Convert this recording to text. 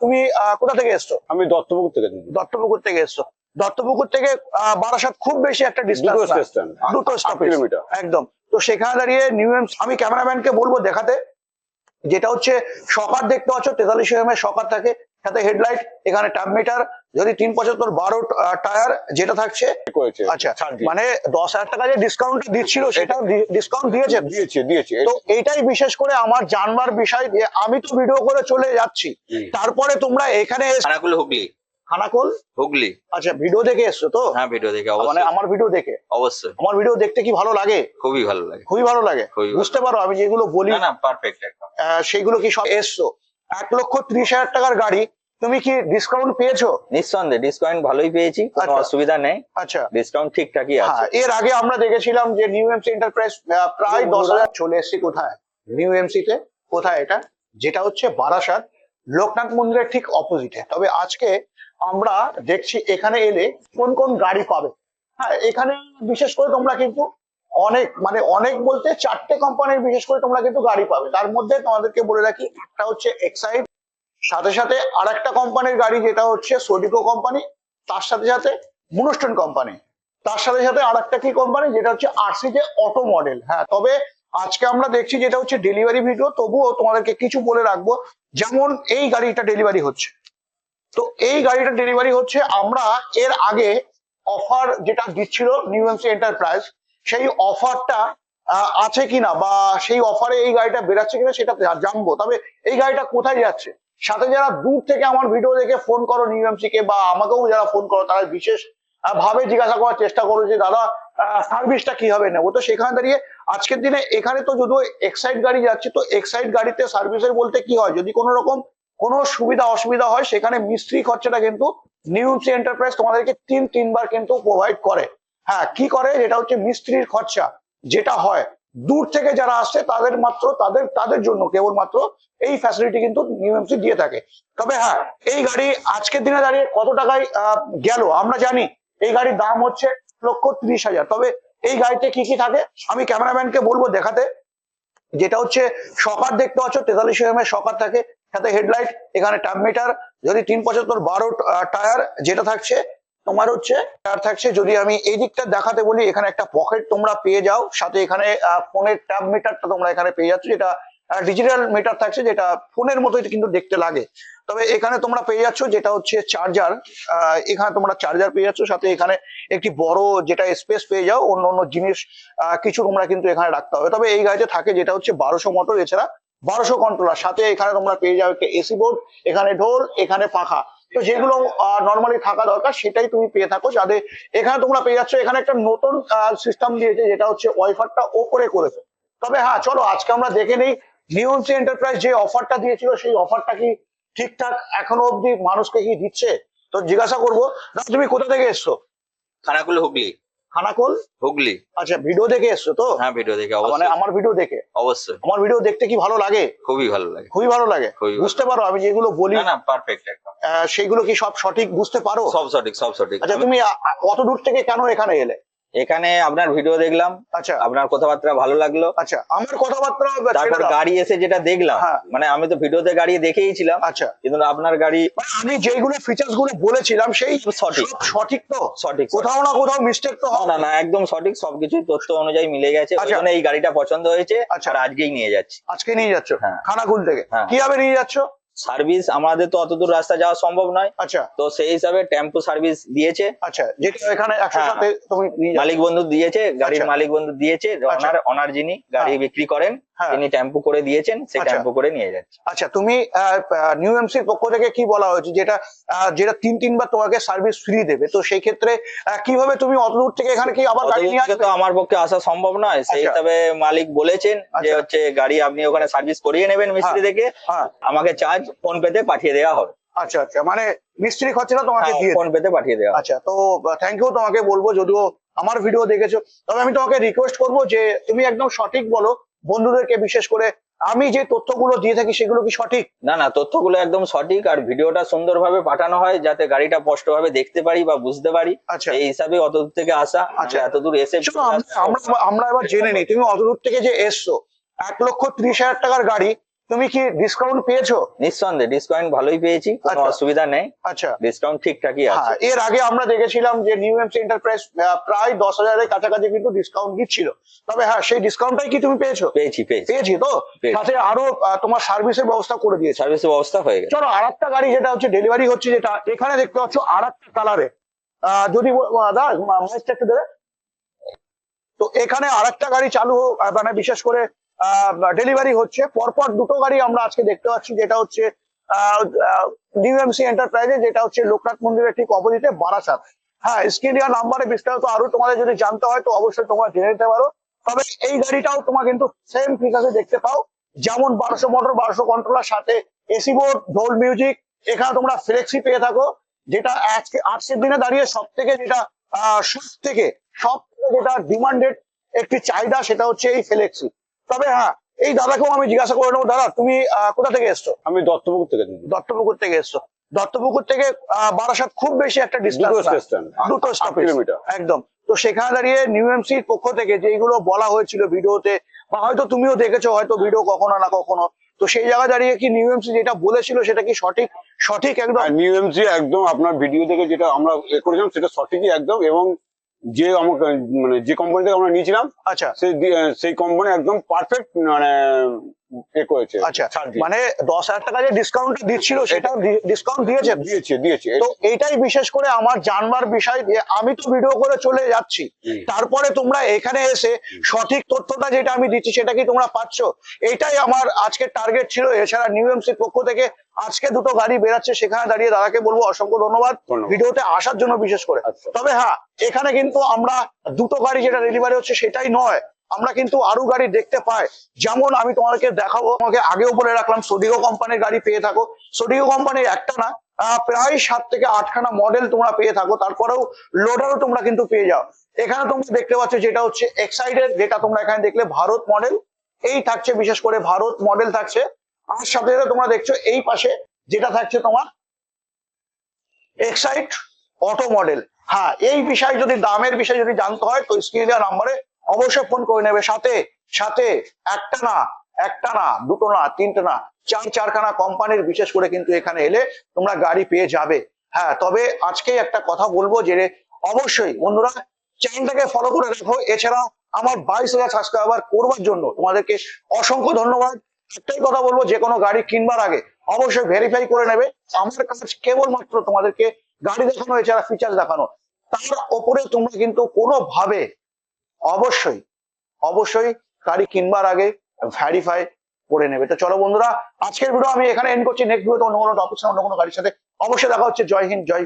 তুমি কোথা থেকে এসছো? আমি দত্তপুকুর থেকে দত্তপুকুর থেকে এসছো। দত্তপুকুর থেকে আহ, বারাসাত খুব বেশি একটা দুটো ডিস্টেন্স দুটো কিলোমিটার একদম। তো সেখানে দাঁড়িয়ে নিউ এম আমি ক্যামেরাম্যানকে বলব দেখাতে যেটা হচ্ছে সকার দেখতে পাচ্ছ তেতাল্লিশ এম এর সকার থাকে। সাথে হেডলাইট এখানে ট্যাব মিটার যদি তিন পঁচাত্তর বারো টায়ার যেটা থাকছে। আচ্ছা মানে দশ হাজার টাকা যে ডিসকাউন্ট দিচ্ছিল সেটা ডিসকাউন্ট দিয়েছে? দিয়েছে দিয়েছে। তো এইটাই বিশেষ করে আমার জানবার বিষয় যে আমি তো ভিডিও করে চলে যাচ্ছি। তারপরে তোমরা এখানে হুগলি। খানাকোল? হুগলি। আচ্ছা ভিডিও দেখে এসছো তো? হ্যাঁ ভিডিও দেখে মানে আমার ভিডিও দেখে? অবশ্যই। আমার ভিডিও দেখতে কি ভালো লাগে? খুবই ভালো লাগে। খুবই ভালো লাগে। বুঝতে পারো আমি যেগুলো বলি না পারফেক্ট একদম। সেগুলো কি সব এসছো? এক লক্ষ ত্রিশ হাজার টাকার গাড়ি। তুমি কি ডিসকাউন্ট পেয়েছ? নিঃসন্দেহে ডিসকাউন্ট ভালোই পেয়েছি কোনো আচ্ছা। অসুবিধা নেই। আচ্ছা। ডিসকাউন্ট ঠিকঠাকই হ্যাঁ আছে। এর আগে আমরা দেখেছিলাম যে নিউ এমসি এন্টারপ্রাইজ প্রায় দশ হাজার চলে এসেছি কোথায়? নিউ এমসি তে। কোথায় এটা? যেটা হচ্ছে বারাসাত লোকনাথ মন্দিরের ঠিক অপোজিটে তবে আজকে আমরা দেখছি এখানে এলে কোন কোন গাড়ি পাবে। হ্যাঁ এখানে বিশেষ করে তোমরা কিন্তু অনেক মানে অনেক বলতে চারটে কোম্পানির বিশেষ করে তোমরা কিন্তু গাড়ি পাবে। তার মধ্যে তোমাদেরকে বলে রাখি, একটা হচ্ছে এক্সাইড সাথে সাথে আর একটা কোম্পানির গাড়ি যেটা হচ্ছে সোডিকো কোম্পানি তার সাথে সাথে মুনস্টন কোম্পানি তার সাথে সাথে আর একটা কি কোম্পানি যেটা হচ্ছে আরসি যে অটো মডেল হ্যাঁ তবে আজকে আমরা দেখছি যেটা হচ্ছে ডেলিভারি ভিডিও তবুও তোমাদেরকে কিছু বলে রাখব, যেমন এই গাড়িটা ডেলিভারি হচ্ছে। তো এই গাড়িটা ডেলিভারি হচ্ছে, আমরা এর আগে অফার যেটা দিচ্ছিল নিউ এন্টারপ্রাইজ সেই অফারটা আছে কিনা বা সেই অফারে এই গাড়িটা বেরাচ্ছে কিনা সেটা জানব। তবে এই গাড়িটা কোথায় যাচ্ছে? সাথে যারা দূর থেকে আমার ভিডিও দেখে ফোন করো নিউ এমসি কে বা আমাকেও যারা ফোন করো, তারা বিশেষ ভাবে জিজ্ঞাসা করার চেষ্টা করো যে, দাদা সার্ভিসটা কীভাবে নেব? তো সেখানে দাঁড়িয়ে আজকের দিনে এখানে তো যদিও এক্সাইড গাড়ি যাচ্ছে, তো এক্সাইড গাড়িতে সার্ভিসের বলতে কি হয়? যদি কোনো রকম কোনো সুবিধা অসুবিধা হয়, সেখানে মিস্ত্রি খরচাটা কিন্তু নিউজ এন্টারপ্রাইজ তোমাদেরকে তিন তিনবার কিন্তু প্রোভাইড করে। হ্যাঁ কি করে? যেটা হচ্ছে মিস্ত্রির খরচা। যেটা হয়, দূর থেকে যারা আসছে তাদের মাত্র, তাদের তাদের জন্য কেবলমাত্র এই ফ্যাসিলিটি কিন্তু নিউএমসি দিয়ে থাকে। তবে হ্যাঁ এই গাড়ি আজকের দিনে দাঁড়িয়ে কত টাকায় গেল? আমরা জানি, এই গাড়ির দাম হচ্ছে লক্ষ ত্রিশ হাজার। তবে এই গাড়িতে কি কি থাকে? আমি ক্যামেরাম্যানকে বলব দেখাতে। যেটা হচ্ছে, সকার দেখতে পাচ্ছ, তেতাল্লিশ এম এর সকার থাকে। সাথে হেডলাইট, এখানে ট্যাব মিটার যদি তিন পঁচাত্তর বারো টায়ার যেটা থাকছে তোমার হচ্ছে টায়ার থাকছে যদি আমি এই দিকটা দেখাতে বলি, এখানে একটা পকেট তোমরা পেয়ে যাও। সাথে এখানে ফোনের ট্যাব মিটারটা তোমরা এখানে পেয়ে যাচ্ছ, যেটা ডিজিটাল মিটার থাকছে, যেটা ফোনের মতোই কিন্তু দেখতে লাগে। তবে এখানে তোমরা পেয়ে যাচ্ছ যেটা হচ্ছে চার্জার এখানে তোমরা চার্জার পেয়ে যাচ্ছ। সাথে এখানে একটি বড় যেটা স্পেস পেয়ে যাও, অন্য অন্য জিনিস কিছু তোমরা কিন্তু এখানে রাখতে হবে। তবে এই গাড়িতে থাকে যেটা হচ্ছে বারোশো মোটর এছাড়া বারোশো কন্ট্রোলার সাথে এখানে তোমরা পেয়ে যাও একটা এসি বোর্ড এখানে ঢোল, এখানে পাখা। তো যেগুলো নর্মালি থাকা দরকার সেটাই তুমি পেয়ে থাকো। যাদের এখানে তোমরা পেয়ে যাচ্ছ এখানে একটা নতুন সিস্টেম দিয়েছে যেটা হচ্ছে ওয়াইফারটা ওপরে করেছে। তবে হ্যাঁ চলো আজকে আমরা দেখে নেই। নিউন্সি এন্টারপ্রাইজ যে অফারটা দিয়েছিল সেই অফারটা কি ঠিকঠাক এখনও অব্দি মানুষকে কি দিচ্ছে? তো জিজ্ঞাসা করব। তুমি কোথা থেকে এসছো? খানাকুল হুগলি। খানাকোল? হুগলি। আচ্ছা ভিডিও দেখে এসছো তো? হ্যাঁ ভিডিও দেখে মানে আমার ভিডিও দেখে? অবশ্যই। আমার ভিডিও দেখতে কি ভালো লাগে? খুবই ভালো লাগে। খুবই ভালো লাগে? বুঝতে পারো আমি যেগুলো বলি না পারফেক্ট একদম। সেগুলো কি সব সঠিক? বুঝতে পারো? সব সঠিক সব সঠিক। আচ্ছা তুমি অত দূর থেকে কেন এখানে এলে? এখানে আপনার ভিডিও দেখলাম আচ্ছা আপনার কথাবার্তা ভালো লাগল আচ্ছা আমার কথাবার্তা তারপর গাড়ি এসে যেটা দেখলাম হ্যাঁ। মানে আমি তো ভিডিওতে গাড়ি দেখেই ছিলাম আচ্ছা কিন্তু আপনার গাড়ি মানে আমি যেগুলো ফিচার্সগুলো বলেছিলাম সেই সঠিক। সঠিক তো সঠিক কোথাও না কোথাও মিস্টেক তো না, না না একদম সঠিক সবকিছু তথ্য অনুযায়ী মিলে গেছে ওই আচ্ছা। জন্য এই গাড়িটা পছন্দ হয়েছে আচ্ছা। আজকেই নিয়ে যাচ্ছি আজকে নিয়ে যাচ্ছ হ্যাঁ। খানাকুল থেকে হ্যাঁ। কীভাবে নিয়ে যাচ্ছ সার্ভিস আমাদের তো অতদূর রাস্তা যাওয়া সম্ভব নয় আচ্ছা তো সেই হিসাবে টেম্পো সার্ভিস দিয়েছে আচ্ছা যেটা এখানে একশো হ্যাঁ। মালিক বন্ধু দিয়েছে গাড়ির আচ্ছা। মালিক বন্ধু দিয়েছে ওনার অনার যিনি গাড়ি হ্যাঁ। বিক্রি করেন। তিনি টেম্পো করে দিয়েছেন সেই আচ্ছা। টেম্পো করে নিয়ে যাচ্ছে। আচ্ছা তুমি নিউ এমসির পক্ষ থেকে কি বলা হয়েছে? যেটা যেটা তিন তিনবার তোমাকে সার্ভিস ফ্রি দেবে। তো সেই ক্ষেত্রে কীভাবে তুমি অত দূর থেকে এখানে কি আবার গাড়ি নিয়ে আসবে তো আমার পক্ষে আসা সম্ভব নয়। সেই আচ্ছা। হিসাবে মালিক বলেছেন যে আচ্ছা। হচ্ছে গাড়ি আপনি ওখানে সার্ভিস করিয়ে নেবেন মিস্ত্রি হ্যাঁ। থেকে। হ্যাঁ। আমাকে চার্জ ফোন পেতে পাঠিয়ে দেওয়া হবে। আচ্ছা আচ্ছা। মানে মিস্ত্রি খরচাটা তোমাকে হ্যাঁ, দিয়ে ফোন পেতে পাঠিয়ে দেওয়া আচ্ছা তো থ্যাংক ইউ তোমাকে বলব যদিও আমার ভিডিও দেখেছ। তবে আমি তোমাকে রিকোয়েস্ট করব যে তুমি একদম সঠিক বলো বন্ধুদেরকে বিশেষ করে আমি যে তথ্যগুলো দিয়ে থাকি সেগুলো কি সঠিক? না না তথ্যগুলো একদম সঠিক। আর ভিডিওটা সুন্দরভাবে পাঠানো হয় যাতে গাড়িটা স্পষ্টভাবে দেখতে পারি বা বুঝতে পারি। আচ্ছা। এই হিসাবে অতদূর থেকে আসা আচ্ছা। এতদূর এত দূর এসে আমরা আমরা আমরা এবার জেনে নিই। তুমি অতদূর থেকে যে এসছো এক লক্ষ ত্রিশ হাজার টাকার গাড়ি তুমি কি ডিসকাউন্ট পেয়েছ? নিঃসন্দেহে ডিসকাউন্ট ভালোই পেয়েছি কোনো আচ্ছা। অসুবিধা নেই। আচ্ছা। ডিসকাউন্ট ঠিকঠাকই আছে। হ্যাঁ এর আগে আমরা দেখেছিলাম যে নিউ এমসি এন্টারপ্রাইজ প্রায় দশ হাজারের কাছাকাছি কিন্তু ডিসকাউন্ট দিচ্ছিল। তবে হ্যাঁ সেই ডিসকাউন্টটাই কি তুমি পেয়েছ? পেয়েছি পেয়েছি। পেয়েছি তো? সাথে আরও তোমার সার্ভিসের ব্যবস্থা করে দিয়েছে। সার্ভিসের ব্যবস্থা হয়ে গেছে। চলো আর একটা গাড়ি যেটা হচ্ছে ডেলিভারি হচ্ছে যেটা এখানে দেখতে পাচ্ছ আর একটা কালারে যদি দা মাইসটা একটু দেবে তো এখানে আর একটা গাড়ি চালু মানে বিশেষ করে ডেলিভারি হচ্ছে। পরপর দুটো গাড়ি আমরা আজকে দেখতে পাচ্ছি, যেটা হচ্ছে নিউ এমসি এন্টারপ্রাইজে যেটা হচ্ছে লোকনাথ মন্দিরের ঠিক অপোজিটে বারাসাত। হ্যাঁ স্ক্রিনিয়া নাম্বারে বিস্তারিত আরও তোমাদের যদি জানতে হয়, তো অবশ্যই তোমরা জেনে নিতে পারো। তবে এই গাড়িটাও তোমার কিন্তু সেম ফিচার্সে দেখতে পাও। যেমন বারোশো মোটর বারোশো কন্ট্রোলার সাথে এসি বোর্ড ঢোল মিউজিক এখানে তোমরা ফ্লেক্সি পেয়ে থাকো, যেটা আজকে, আজকের দিনে দাঁড়িয়ে সব থেকে যেটা সব থেকে সব থেকে যেটা ডিমান্ডেড একটি চাহিদা, সেটা হচ্ছে এই ফ্লেক্সি তবে হ্যাঁ এই দাদাকেও আমি জিজ্ঞাসা করে নেব। দাদা তুমি কোথা থেকে এসছো? আমি দত্তপুকুর থেকে দত্তপুকুর থেকে এসছো। দত্তপুকুর থেকে বারাসাত খুব বেশি একটা ডিস্টেন্স দুটো কিলোমিটার একদম। তো সেখানে দাঁড়িয়ে নিউ এমসির পক্ষ থেকে যেগুলো বলা হয়েছিল ভিডিওতে বা হয়তো তুমিও দেখেছ হয়তো ভিডিও কখনো না কখনো তো সেই জায়গায় দাঁড়িয়ে কি নিউ এমসি যেটা বলেছিল সেটা কি সঠিক? সঠিক একদম? নিউ এমসি একদম আপনার ভিডিও থেকে যেটা আমরা এ করেছিলাম সেটা সঠিকই একদম এবং যে আমাকে মানে যে কোম্পানি থেকে আমরা নিয়েছিলাম আচ্ছা। সেই সেই কোম্পানি একদম পারফেক্ট মানে করেছে। আচ্ছা মানে দশ হাজার টাকা যে ডিসকাউন্ট দিচ্ছিল সেটা ডিসকাউন্ট দিয়েছে দিয়েছে দিয়েছে তো এইটাই বিশেষ করে আমার জানবার বিষয় যে আমি তো ভিডিও করে চলে যাচ্ছি। তারপরে তোমরা এখানে এসে সঠিক তথ্যটা যেটা আমি দিচ্ছি সেটা কি তোমরা পাচ্ছ? এটাই আমার আজকের টার্গেট ছিল। এছাড়া নিউ এমসির পক্ষ থেকে আজকে দুটো গাড়ি বেরাচ্ছে সেখানে দাঁড়িয়ে দাদাকে বলব অসংখ্য ধন্যবাদ ধন্যবাদ। ভিডিওতে আসার জন্য বিশেষ করে। আচ্ছা। তবে হ্যাঁ এখানে কিন্তু আমরা দুটো গাড়ি যেটা ডেলিভারি হচ্ছে সেটাই নয় আমরা কিন্তু আরও গাড়ি দেখতে পাই। যেমন আমি তোমাকে দেখাবো, তোমাকে আগেও বলে রাখলাম সোডিগো কোম্পানির গাড়ি পেয়ে থাকো। সোডিগো কোম্পানির একটা না প্রায় সাত থেকে আটখানা মডেল তোমরা পেয়ে থাকো, তারপরেও লোডারও তোমরা কিন্তু পেয়ে যাও। এখানে তোমরা দেখতে পাচ্ছ যেটা হচ্ছে এক্সাইডেড যেটা তোমরা এখানে দেখলে ভারত মডেল এই থাকছে বিশেষ করে ভারত মডেল থাকছে। আর সাথে সাথে তোমরা দেখছ এই পাশে যেটা থাকছে তোমার এক্সাইট অটো মডেল হ্যাঁ এই বিষয় যদি, দামের বিষয় যদি জানতে হয়, তো স্ক্রিনে দেওয়া নাম্বারে অবশ্যই ফোন করে নেবে। সাথে সাথে একটা না একটা না, দুটো না, তিনটে না, চার, চারখানা কোম্পানির বিশেষ করে কিন্তু এখানে এলে তোমরা গাড়ি পেয়ে যাবে। হ্যাঁ তবে আজকে একটা কথা বলব যে অবশ্যই বন্ধুরা চ্যানেলটাকে ফলো করে রাখো। এছাড়াও আমার বাইশ হাজার সাবস্ক্রাইবার করবার জন্য তোমাদেরকে অসংখ্য ধন্যবাদ। একটাই কথা বলব, যে কোনো গাড়ি কিনবার আগে অবশ্যই ভেরিফাই করে নেবে। আমার কাছে কেবলমাত্র তোমাদেরকে গাড়ি দেখানো, এছাড়া ফিচার দেখানো। তার ওপরে তোমরা কিন্তু কোনোভাবে অবশ্যই অবশ্যই গাড়ি কিনবার আগে ভ্যারিফাই করে নেবে। তো চলো বন্ধুরা, আজকের ভিডিও আমি এখানে এন্ড করছি। নেক্সট ভিডিও অন্য কোনো টপিক অন্য কোনো গাড়ির সাথে অবশ্যই দেখা হচ্ছে। জয় হিন্দ, জয়